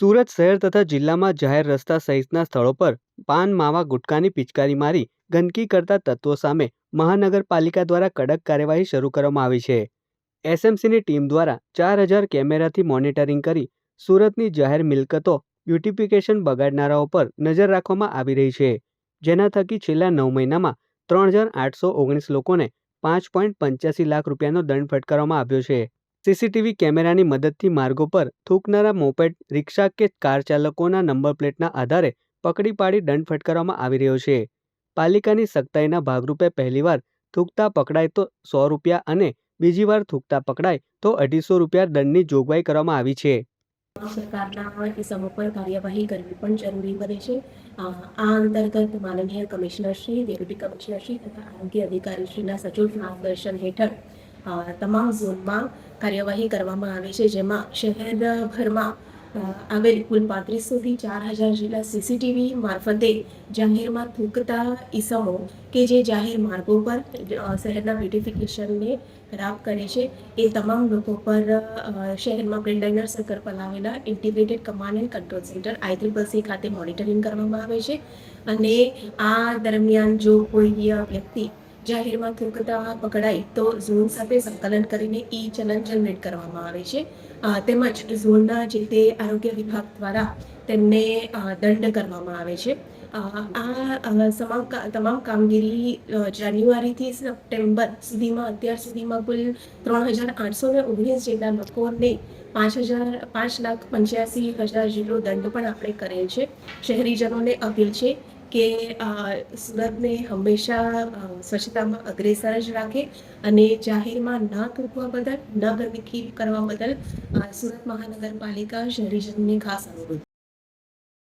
સુરત શહેર તથા જિલ્લામાં જાહેર રસ્તા સહિતના સ્થળો પર પાન માવા ગુટકાની પિચકારી મારી ગંદકી કરતા તત્વો સામે મહાનગરપાલિકા દ્વારા કડક કાર્યવાહી શરૂ કરવામાં આવી છે. એસએમસીની ટીમ દ્વારા ચાર હજાર કેમેરાથી મોનિટરિંગ કરી સુરતની જાહેર મિલકતો બ્યુટિફિકેશન બગાડનારાઓ પર નજર રાખવામાં આવી રહી છે. જેના થકી છેલ્લા નવ મહિનામાં ત્રણ હજાર આઠસો ઓગણીસ લોકોને પાંચ પોઈન્ટ પંચ્યાસી લાખ રૂપિયાનો દંડ ફટકારવામાં આવ્યો છે. સીસીટીવી કેમેરાની મદદથી માર્ગો પર થૂકનારા મોપેડ, રિક્ષા કે કાર ચાલકોના નંબર પ્લેટના આધારે પકડી પાડી દંડ ફટકારવામાં આવી રહ્યો છે. પાલિકાની સખ્તાઈના ભાગરૂપે પહેલીવાર થૂકતા પકડાય તો સો રૂપિયા અને બીજી વાર થૂકતા પકડાય તો અઢીસો રૂપિયા દંડની જોગવાઈ કરવામાં આવી છે. સરકારના પર કાર્યવાહી કરવી પણ જરૂરી બને છે. આ અંતર્ગત માનનીય કમિશનરશ્રી, ડેપ્યુટી કમિશનરશ્રી તથા આરોગ્ય અધિકારીશ્રીના સચોટ માર્ગદર્શન હેઠળ તમામ ઝોનમાં કાર્યવાહી કરવામાં આવે છે. જેમાં શહેરભરમાં આવેલ કુલ પાંત્રીસોથી ચાર હજાર જેટલા સીસીટીવી મારફતે જાહેરમાં થૂકતા ઈસમો કે જે જાહેર માર્ગો પર શહેરના બ્યુટિફિકેશનને ખરાબ કરે છે, એ તમામ લોકો પર શહેરમાં બ્રિન્ડાઇનર સર્કલ પર integrated command and control centre I triple C triple ખાતે મોનિટરિંગ કરવામાં આવે છે. અને આ દરમિયાન જો કોઈ વ્યક્તિ જાહેરમાં થૂકતા પકડાય તો ઝોન સાથે સંકલન કરીને ઈ ચલન જનરેટ કરવામાં આવે છે. તેમજ ઝોનના જે તે આરોગ્ય વિભાગ દ્વારા તેમને દંડ કરવામાં આવે છે. આ તમામ કામગીરી જાન્યુઆરીથી સપ્ટેમ્બર સુધીમાં, અત્યાર સુધીમાં કુલ ત્રણ હજાર આઠસો ને ઓગણીસ જેટલા લોકોને પાંચ હજાર, પાંચ લાખ પંચ્યાસી હજાર જેટલો દંડ પણ આપણે કરેલ છે. શહેરીજનોને અપીલ છે કે સુરતને હંમેશા સ્વચ્છતામાં અગ્રેસર જ રાખે અને જાહેરમાં ના થૂકવા બદલ, ન ગંદકી કરવા બદલ સુરત મહાનગરપાલિકા શહેરીજનોને ખાસ અનુરોધ